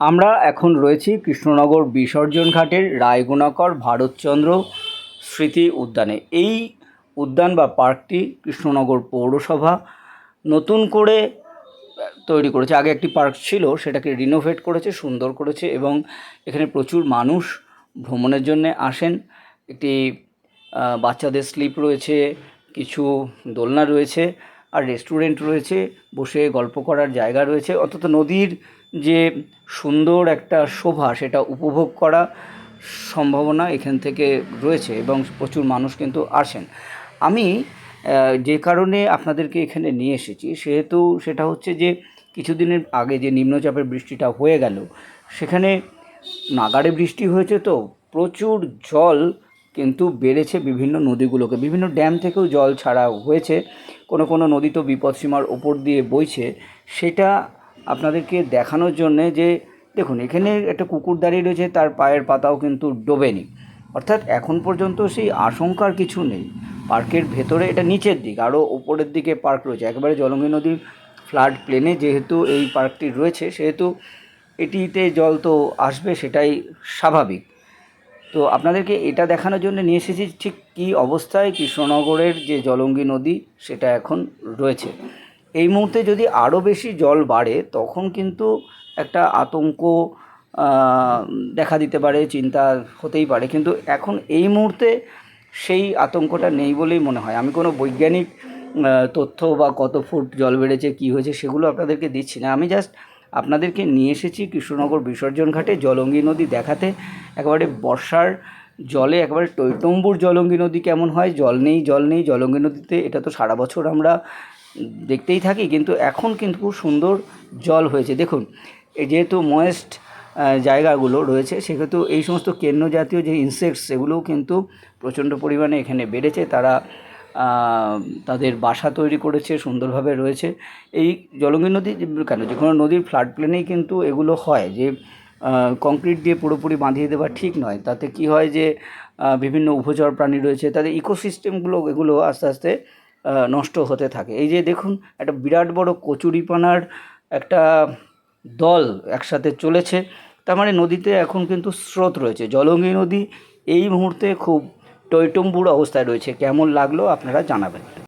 আমরা এখন রয়েছি কৃষ্ণনগর বিসর্জন ঘাটের রায়গুণাকর ভারতচন্দ্র স্মৃতি উদ্যানে। এই উদ্যান বা পার্কটি কৃষ্ণনগর পৌরসভা নতুন করে তৈরি করেছে। আগে একটি পার্ক ছিল, সেটাকে রিনোভেট করেছে, সুন্দর করেছে এবং এখানে প্রচুর মানুষ ভ্রমণের জন্যে আসেন। একটি বাচ্চাদের স্লিপ রয়েছে, কিছু দোলনা রয়েছে। আর রেস্টুরেন্ট রয়েছে, বসে গল্প করার জায়গা রয়েছে। অন্তত নদীর যে সুন্দর একটা শোভা, সেটা উপভোগ করা সম্ভাবনা এখান থেকে রয়েছে এবং প্রচুর মানুষ কিন্তু আসেন। আমি যে কারণে আপনাদেরকে এখানে নিয়ে এসেছি, সেহেতু সেটা হচ্ছে যে কিছুদিনের আগে যে নিম্নচাপের বৃষ্টিটা হয়ে গেল, সেখানে নাগাড়ে বৃষ্টি হয়েছে তো প্রচুর জল কিন্তু বেড়েছে বিভিন্ন নদীগুলোকে। বিভিন্ন ড্যাম থেকেও জল ছাড়া হয়েছে। কোনো কোনো নদী তো বিপদসীমার ওপর দিয়ে বইছে। সেটা আপনাদেরকে দেখানোর জন্যে যে, দেখুন, এখানে একটা কুকুর দাঁড়িয়ে রয়েছে, তার পায়ের পাতাও কিন্তু ডোবেনি। অর্থাৎ এখন পর্যন্ত সেই আশঙ্কার কিছু নেই। পার্কের ভেতরে, এটা নিচের দিক, আরও উপরের দিকে পার্ক রয়েছে। একেবারে জলঙ্গি নদীর ফ্লাড প্লেনে যেহেতু এই পার্কটি রয়েছে, সেহেতু এটিতে জল তো আসবে, সেটাই স্বাভাবিক। তো আপনাদেরকে এটা দেখানোর জন্য নিয়ে এসেছি ঠিক কী অবস্থায় কৃষ্ণনগরের যে জলঙ্গি নদী সেটা এখন রয়েছে। এই মুহূর্তে যদি আরও বেশি জল বাড়ে, তখন কিন্তু একটা আতঙ্ক দেখা দিতে পারে, চিন্তা হতেই পারে। কিন্তু এখন এই মুহূর্তে সেই আতঙ্কটা নেই বলেই মনে হয়। আমি কোনো বৈজ্ঞানিক তথ্য বা কত ফুট জল বেড়েছে, কী হয়েছে সেগুলো আপনাদেরকে দিচ্ছি না। আমি জাস্ট আপনাদেরকে নিয়ে এসেছি কৃষ্ণনগর বিসর্জন ঘাটে জলঙ্গি নদী দেখাতে। একেবারে বর্ষার জলে, একেবারে টৈটম্বুর জলঙ্গি নদী কেমন হয়? জল নেই জল নেই, জলঙ্গি নদীতে এটা তো সারা বছর আমরা দেখতেই থাকি, কিন্তু এখন কিন্তু খুব সুন্দর জল হয়েছে। দেখুন যেহেতু ময়েস্ট জায়গাগুলো রয়েছে, সেহেতু এই সমস্ত কেন্ন জাতীয় যে ইনসেক্টস সেগুলোও কিন্তু প্রচণ্ড পরিমাণে এখানে বেড়েছে। তারা তাদের বাসা তৈরি করেছে, সুন্দরভাবে রয়েছে। এই জলঙ্গি নদী কেন? যে কোনো নদীর ফ্লাড প্লেনেই কিন্তু এগুলো হয় যে কংক্রিট দিয়ে পুরোপুরি বাঁধিয়ে দেওয়া ঠিক নয়। তাতে কি হয় যে বিভিন্ন উভচর প্রাণী রয়েছে, তাদের ইকোসিস্টেমগুলো এগুলো আস্তে আস্তে নষ্ট হতে থাকে। এই যে দেখুন, একটা বিরাট বড় কচুরিপানার একটা দল একসাথে চলেছে। তার মানে নদীতে এখন কিন্তু স্রোত রয়েছে। জলঙ্গি নদী এই মুহূর্তে খুব টৈটম্বুর অবস্থায় রয়েছে। কেমন লাগল আপনারা জানাবেন।